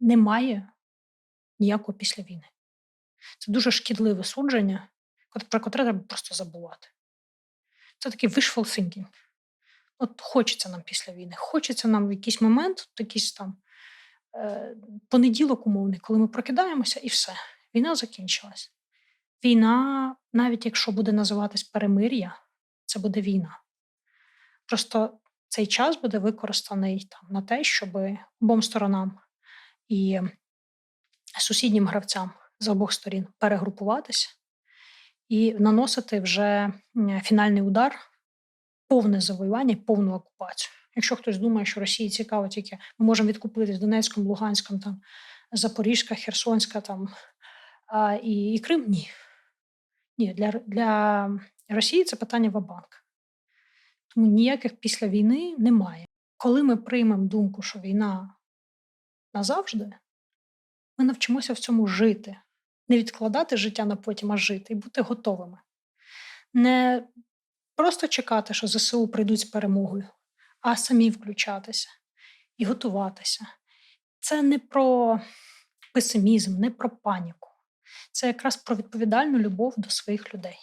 немає ніякого після війни. Це дуже шкідливе судження, про котре треба просто забувати. Це такий wishful thinking. От хочеться нам після війни, хочеться нам в якийсь момент, якийсь там е, понеділок умовний, коли ми прокидаємося, і все. Війна закінчилась. Війна, навіть якщо буде називатись перемир'я, це буде війна. Просто цей час буде використаний там на те, щоб обом сторонам і сусіднім гравцям з обох сторін перегрупуватися і наносити вже фінальний удар, повне завоювання, повну окупацію. Якщо хтось думає, що Росії цікаво тільки ми можемо відкупитись Донецьком, Луганськом, там Запорізька, Херсонська там а, і, і Крим, ні. Ні, для для Росії це питання Вабанк. Тому ніяких після війни немає. Коли ми приймемо думку, що війна назавжди, ми навчимося в цьому жити, не відкладати життя на потім, а жити і бути готовими. Не просто чекати, що ЗСУ прийдуть з перемогою, а самі включатися і готуватися. Це не про песимізм, не про паніку. Це якраз про відповідальну любов до своїх людей.